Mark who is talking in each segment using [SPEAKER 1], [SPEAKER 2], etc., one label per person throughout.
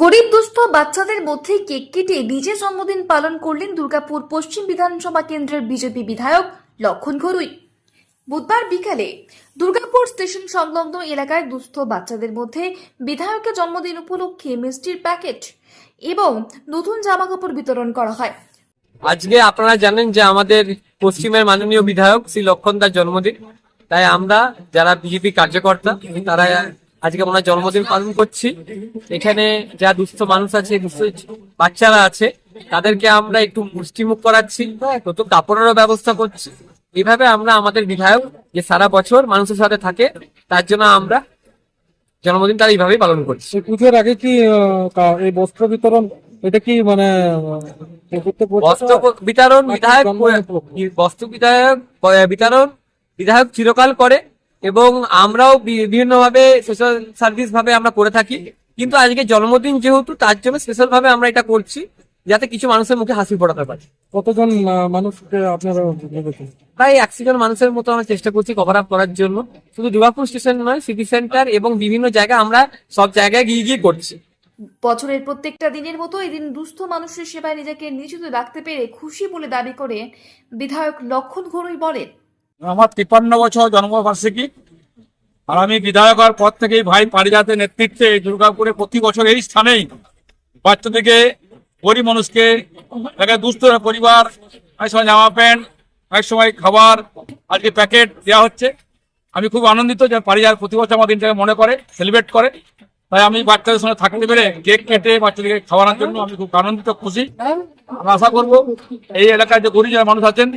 [SPEAKER 1] গরিব, দুস্থ বাচ্চাদের মধ্যে কেক কেটে নিজে জন্মদিন পালন করলেন দুর্গাপুর পশ্চিম বিধানসভা কেন্দ্রের বিজেপি বিধায়ক লক্ষণ ঘরুই। বুধবার বিকালে দুর্গাপুর স্টেশন সংলগ্ন এলাকায় দুস্থ বাচ্চাদের মধ্যে বিধায়কের জন্মদিন উপলক্ষে মিষ্টির প্যাকেট এবং নতুন জামা কাপড় বিতরণ করা হয়।
[SPEAKER 2] আজকে আপনারা জানেন যে আমাদের পশ্চিমের মাননীয় বিধায়ক শ্রী লক্ষণ জন্মদিন। তাই আমরা যারা বিজেপি কার্যকর্তা, তারা আজকে ওনার জন্মদিন পালন করছি। এখানে যা দুস্থ মানুষ আছে দুস্থ বাচ্চারা আছে তাদেরকে আমরা একটু মুষ্টিমুখ করাচ্ছি নতুন কাপড়েরও ব্যবস্থা করছি। এভাবে আমরা আমাদের বিধায়ক যে সারা বছর মানুষের সাথে থাকে তার জন্য আমরা জন্মদিন তার এইভাবেই পালন করছি।
[SPEAKER 3] পুজোর আগে কি এই বস্ত্র বিতরণ এটা কি মানে
[SPEAKER 2] বস্ত্র বিতরণ বিধায়ক বস্ত্র বিধায়ক বিতরণ বিধায়ক চিরকাল করে। এবং আমরাও বিভিন্ন ভাবে সোশ্যাল সার্ভিস ভাবে আমরা করে থাকি। কিন্তু আজকে জন্মদিন যেহেতু তার জন্য স্পেশাল ভাবে আমরা এটা করছি যাতে কিছু মানুষের মুখে হাসি পড়াতে পারি।
[SPEAKER 3] কতজন মানুষকে আপনারা
[SPEAKER 2] প্রায় একশো জন মানুষের মতো আমরা চেষ্টা করছি কভার আপ করার জন্য। শুধু দুর্গাপুর স্টেশন নয় সিটি সেন্টার এবং বিভিন্ন জায়গায় আমরা সব জায়গায় গিয়ে গিয়ে করছি।
[SPEAKER 1] বছরের প্রত্যেকটা দিনের মতো এদিন দুস্থ মানুষের সেবায় নিজেকে নিয়োজিত রাখতে পেরে খুশি বলে দাবি করে বিধায়ক লক্ষণ ঘরুই বলেন
[SPEAKER 4] আমার তিপ্পান্ন বছর জন্মবার্ষিকী। আর আমি বিধায়ক হওয়ার পর থেকেই ভাই পারিজাতের নেতৃত্বে দুর্গাপুরে প্রতি বছর এই স্থানেই বাচ্চাদেরকে, গরিব মানুষকে এলাকা দুস্থ পরিবার অনেক সময় জামা প্যান্ট অনেক সময় খাবার, আজকে প্যাকেট দেওয়া হচ্ছে। আমি খুব আনন্দিত যে পারিজাত প্রতি বছর আমার দিনটাকে মনে করে, সেলিব্রেট করে। তাই আমি বাচ্চাদের সঙ্গে থাকতে পেরে কেক কেটে বাচ্চাদেরকে খাওয়ানোর জন্য আমি খুব আনন্দিত, খুশি। আমি আশা করব এই এলাকায় যে গরিব মানুষ আছেন,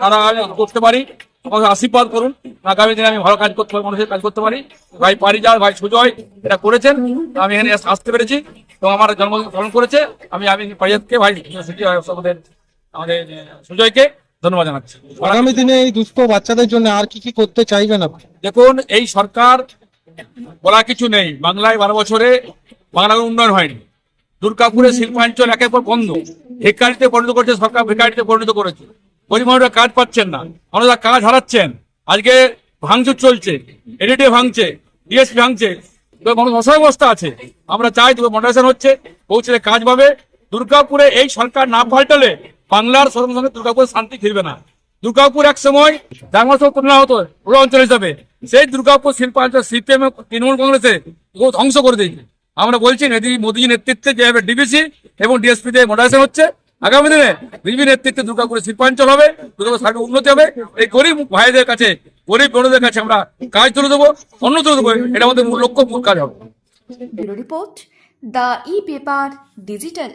[SPEAKER 4] তারা করতে পারি। আমাকে আশীর্বাদ করুন। আগামী দিনে আমি ভালো কাজ করতে পারি মানুষের কাজ করতে পারি। ভাই পারিজাত ভাই সুজয় এটা করেছেন। আমি এখানে আসতে পেরেছি। এবং আমার জন্মদিন পালন করেছে। আমি আমি পারিজাতকে ভাই আমাদের আমাদের সুজয়কে ধন্যবাদ জানাচ্ছি।
[SPEAKER 3] আগামী দিনে এই দুস্থ বাচ্চাদের জন্য আর কি কি করতে চাইবেন আপনি?
[SPEAKER 4] দেখুন এই সরকার বলা কিছু নেই। বাংলায় বারো বছরে বাংলার উন্নয়ন হয়নি। দুর্গাপুরে শিল্পাঞ্চল একের পর বন্ধ। ভিকারিতে পরিণত করেছে সরকার ভিকারিতে পরিণত করেছে। মানুষরা কাজ পাচ্ছেন না। মানুষরা কাজ হারাচ্ছেন। আজকে ভাঙচুর চলছে, এডিটে ভাঙছে, ডিএসপি ভাঙছে মানুষ অসহায় অবস্থা আছে। আমরা চাই তো মডারেশন হচ্ছে পৌঁছে কাজ পাবে। দুর্গাপুরে এই সরকার না পাল্টালে বাংলার সঙ্গে সঙ্গে দুর্গাপুরে শান্তি ফিরবে না। দুর্গাপুর এক সময় জামাত তুলনা হতো? পুরো অঞ্চল হিসাবে সেই দুর্গাপুর শিল্পাঞ্চল সিপিএম, তৃণমূল কংগ্রেসে ধ্বংস করে দিয়েছে। আমরা বলছি, মোদী নেতৃত্বে যেভাবে ডিবিসি এবং ডিএসপি তে মডারেশন হচ্ছে আগামী দিনে বিজেপি নেতৃত্বে দুর্গাপুরে শিল্পাঞ্চল হবে দুর্গাপুর সার্বিক উন্নতি হবে এই গরিব ভাইদের কাছে গরিব বোনদের কাছে আমরা কাজ তুলে দেবো অন্য তুলে দেবো এটা আমাদের মূল লক্ষ্য মূল কাজ হবে
[SPEAKER 1] report the E paper digital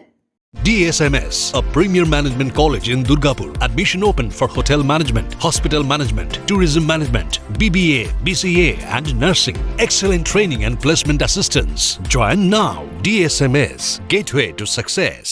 [SPEAKER 5] DSMS, a premier management college in Durgapur. Admission open for hotel management, hospital management, tourism management, BBA, BCA, and nursing. Excellent training and placement assistance. Join now. DSMS, gateway to success.